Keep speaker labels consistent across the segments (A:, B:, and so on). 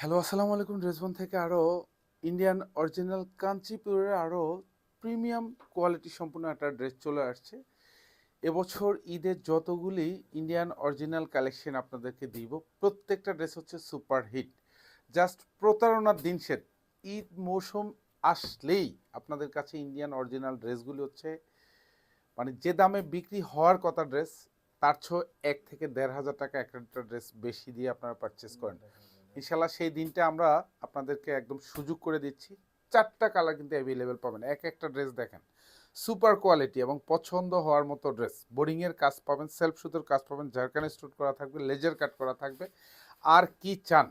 A: Hello আসসালামু আলাইকুম ড্রেসবন থেকে আরও ইন্ডিয়ান অরিজিনাল কাঞ্চিপুরের আরও প্রিমিয়াম কোয়ালিটি সম্পূর্ণ একটা ড্রেস চলে আসছে। এবছর ঈদের যতগুলি ইন্ডিয়ান অরিজিনাল কালেকশন আপনাদেরকে দিব, প্রত্যেকটা ড্রেস হচ্ছে সুপার হিট জাস্ট প্রতারণার দিন শেষ ঈদ মৌসুম আসলেই আপনাদের কাছে ইন্ডিয়ান অরিজিনাল ড্রেসগুলি হচ্ছে মানে যে দামে বিক্রি হওয়ার কথা ড্রেস তার ছ এক থেকে দেড় হাজার টাকা একটা ড্রেস বেশি দিয়ে আপনারা পারচেস করেন। ইনশাল্লাহ সেই দিনটা আমরা আপনাদেরকে একদম সুযোগ করে দিচ্ছি। চারটা কালার কিন্তু অ্যাভেলেবেল পাবেন। এক একটা ড্রেস দেখেন। সুপার কোয়ালিটি এবং পছন্দ হওয়ার মতো ড্রেস বোরিংয়ের কাজ পাবেন সেলফ সুতোর কাজ পাবেন ঝাড়খান স্টুট করা থাকবে লেজার কাট করা থাকবে। আর কি চান?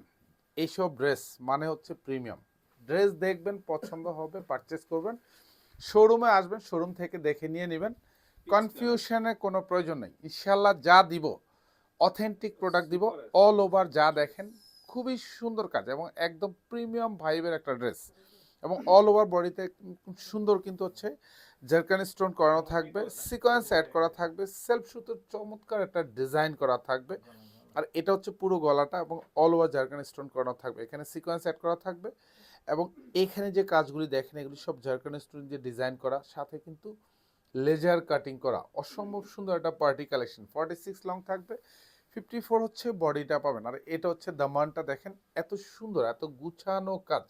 A: এইসব ড্রেস মানে হচ্ছে প্রিমিয়াম ড্রেস দেখবেন, পছন্দ হবে পারচেস করবেন। শোরুমে আসবেন শোরুম থেকে দেখে নিয়ে নেবেন। কনফিউশনের কোনো প্রয়োজন নেই। ইনশাল্লাহ যা দিব অথেন্টিক প্রোডাক্ট দিব অল ওভার যা দেখেন খুবই সুন্দর কাজ এবং একদম প্রিমিয়াম ভাইবের একটা ড্রেস। এবং অল ওভার বডিতে সুন্দর কিন্তু হচ্ছে জারকান স্টোন করানো থাকবে সিকোয়েন্স অ্যাড করা থাকবে সেলফ সুতোর চমৎকার একটা ডিজাইন করা থাকবে। আর এটা হচ্ছে পুরো গলাটা এবং অল ওভার জারকান স্টোন করানো থাকবে। এখানে সিকোয়েন্স অ্যাড করা থাকবে এবং এখানে যে কাজগুলি দেখেন এগুলি সব জারকান স্টোন দিয়ে ডিজাইন করা সাথে কিন্তু লেজার কাটিং করা। অসম্ভব সুন্দর একটা party collection forty six long থাকবে। ফিফটি ফোর হচ্ছে বডিটা পাবেন। আর এটা হচ্ছে দামানটা দেখেন, এত সুন্দর, এত গুছানো কাজ।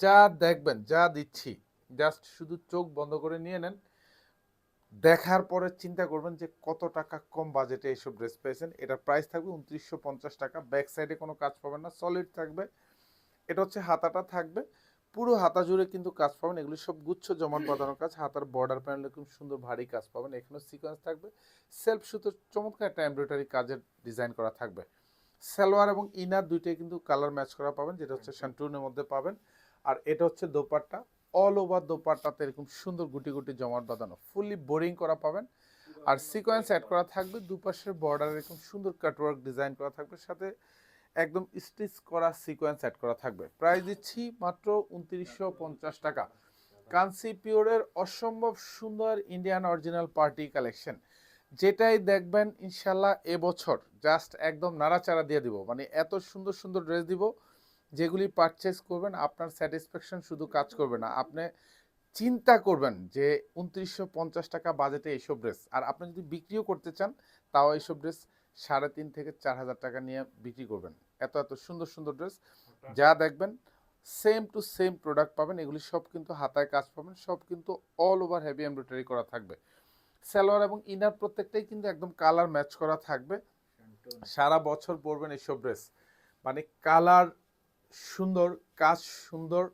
A: যা দেখবেন, যা দিচ্ছি, জাস্ট শুধু চোখ বন্ধ করে নিয়ে নেন। দেখার পরে চিন্তা করবেন যে কত টাকা কম বাজেটে এইসব ড্রেস পেয়েছেন। এটার প্রাইস থাকবে উনত্রিশশো পঞ্চাশ টাকা। ব্যাক সাইডে কোনো কাজ পাবেন না, সলিড থাকবে। এটা হচ্ছে হাতাটা থাকবে। পুরো হাতা জুড়ে কিন্তু কাজ পাবেন। এগুলো সব গুচ্ছ জমান বাঁধানো কাজ। হাতার বর্ডার প্যানেলে খুব সুন্দর ভারী কাজ পাবেন। এখানেও সিকোয়েন্স থাকবে। সেলফ সুতোর চমৎকার একটা এমব্রয়ডারি কাজের ডিজাইন করা থাকবে। সালোয়ার এবং ইনার দুইটাই কিন্তু কালার ম্যাচ করা পাবেন যেটা হচ্ছে শান্টুনের মধ্যে পাবেন। আর এটা হচ্ছে দোপাট্টা। অল ওভার দোপাট্টাতে এরকম সুন্দর গুটি গুটি জমাট বাঁধানো। ফুললি বোরিং করা পাবেন। আর সিকোয়েন্স অ্যাড করা থাকবে। দুপাশের বর্ডার এরকম সুন্দর কাটওয়ার্ক ডিজাইন করা থাকবে। সাথে একদম স্টিচ করা সিকোয়েন্স অ্যাড করা থাকবে। প্রাইস দিচ্ছি মাত্র উনত্রিশশো পঞ্চাশ টাকা। কাঞ্চি পিওরের অসম্ভব সুন্দর ইন্ডিয়ান অরিজিনাল পার্টি কালেকশন যেটাই দেখবেন ইনশাল্লাহ এবছর জাস্ট একদম নাড়াচাড়া দিয়ে দিব। মানে এত সুন্দর সুন্দর ড্রেস দিব, যেগুলি পারচেস করবেন আপনার স্যাটিসফ্যাকশন শুধু কাজ করবে না, আপনি চিন্তা করবেন যে উনত্রিশশো পঞ্চাশ টাকা বাজেটে এইসব ড্রেস আর আপনি যদি বিক্রিও করতে চান, তাও এইসব ড্রেস সাড়ে তিন থেকে চার হাজার টাকা নিয়ে বিক্রি করবেন। এত এত সুন্দর সুন্দর ড্রেস যা দেখবেন সেম টু সেম প্রোডাক্ট পাবেন এগুলি সব কিন্তু হাতায় কাজ পাবেন সব কিন্তু অল ওভার হেভি এমব্রয়ডারি করা থাকবে। সালোয়ার এবং ইনার প্রত্যেকটাই কিন্তু একদম কালার ম্যাচ করা থাকবে। সারা বছর পরবেন এইসব ড্রেস মানে কালার সুন্দর কাজ সুন্দর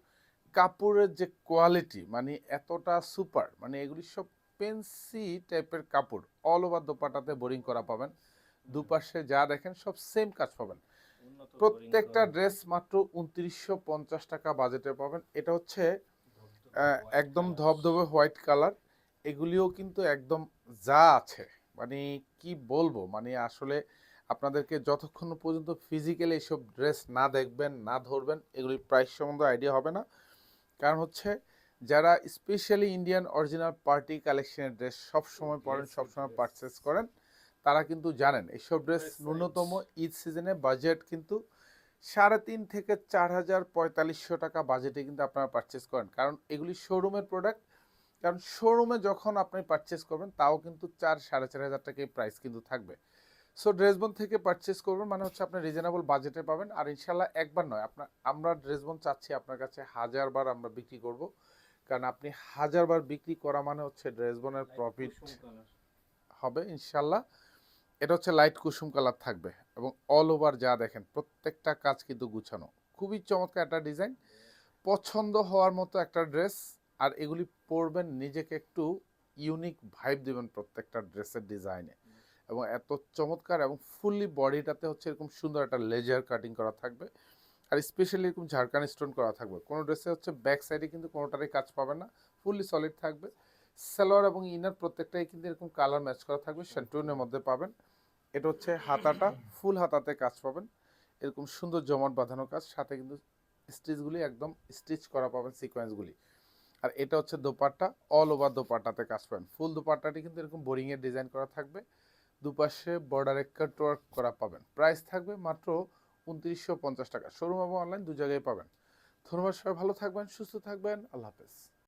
A: কাপড়ের যে কোয়ালিটি মানে এতটা সুপার মানে এগুলি সব পেন্সি টাইপের কাপড়। অল ওভার দোপাটাতে বোরিং করা পাবেন। দুপাশে যা দেখেন সব সেম কাজ পাবেন। প্রত্যেকটা ড্রেস মাত্র উনত্রিশশো পঞ্চাশ টাকা বাজেটে পাবেন। এটা হচ্ছে একদম ধবধবে হোয়াইট কালার এগুলিও কিন্তু একদম যা আছে। মানে কি বলব? মানে আসলে আপনাদেরকে যতক্ষণ পর্যন্ত ফিজিক্যালি এইসব ড্রেস না দেখবেন না ধরবেন এগুলির প্রাইস সম্বন্ধে আইডিয়া হবে না। কারণ হচ্ছে যারা স্পেশালি ইন্ডিয়ান অরিজিনাল পার্টি কালেকশনের ড্রেস সব সময় পরেন সব সময় পারচেস করেন তারা কিন্তু জানেন এইসব ড্রেস ন্যূনতম ঈদ সিজনে বাজেট কিন্তু সাড়ে তিন থেকে চার হাজার পঁয়তাল্লিশশো টাকা বাজেটে কিন্তু আপনারা পারচেস করেন। কারণ এগুলি শোরুমের প্রোডাক্ট কারণ শোরুমে যখন আপনি পারচেস করবেন তাও কিন্তু চার সাড়ে চার হাজার টাকা প্রাইস কিন্তু থাকবে। সো ড্রেসবন থেকে পারচেস করবেন মানে হচ্ছে আপনি রিজনেবল বাজেটে পাবেন। আর ইনশাল্লাহ একবার নয় আপনার আমরা ড্রেসবন চাচ্ছি আপনার কাছে হাজারবার আমরা বিক্রি করব। কারণ আপনি হাজারবার বিক্রি করা মানে হচ্ছে ড্রেসবনের প্রফিট হবে ইনশাল্লাহ এটা হচ্ছে লাইট কুসুম কালার থাকবে এবং অল ওভার যা দেখেন প্রত্যেকটা কাজ কিন্তু গুছানো। খুবই চমৎকার একটা ডিজাইন পছন্দ হওয়ার মতো একটা ড্রেস আর এগুলি পরবেন নিজেকে একটু ইউনিক ভাইব দেবেন প্রত্যেকটা ড্রেসের ডিজাইনে এবং এত চমৎকার এবং ফুললি বডিটাতে হচ্ছে এরকম সুন্দর একটা লেজার কাটিং করা থাকবে। আর স্পেশালি এরকম ঝাড়খান স্টোন করা থাকবে। কোনো ড্রেসে হচ্ছে ব্যাক সাইডে কিন্তু কোনোটারই কাজ পাবে না। ফুললি সলিড থাকবে। সালোয়ার এবং ইনার প্রত্যেকটাই কিন্তু এরকম কালার ম্যাচ করা থাকবে। সেন্টুনের মধ্যে পাবেন। এটা হচ্ছে হাতাটা, ফুল হাতাতে কাজ পাবেন। এরকম সুন্দর জমাট বাঁধানো কাজ, সাথে কিন্তু স্টিচগুলি একদম স্টিচ করা পাবেন সিকোয়েন্সগুলি আর এটা হচ্ছে দোপাট্টা অল ওভার দোপাট্টাতে কাজ পাবেন। ফুল দোপাট্টাটি কিন্তু এরকম বোরিংয়ের ডিজাইন করা থাকবে। দুপাশে বর্ডারে কাট ওয়ার্ক করা পাবেন। প্রাইস থাকবে মাত্র উনত্রিশশো পঞ্চাশ টাকা। শোরুম এবং অনলাইন দু জায়গায় পাবেন। ধন্যবাদ সবাই, ভালো থাকবেন, সুস্থ থাকবেন, আল্লাহ হাফেজ।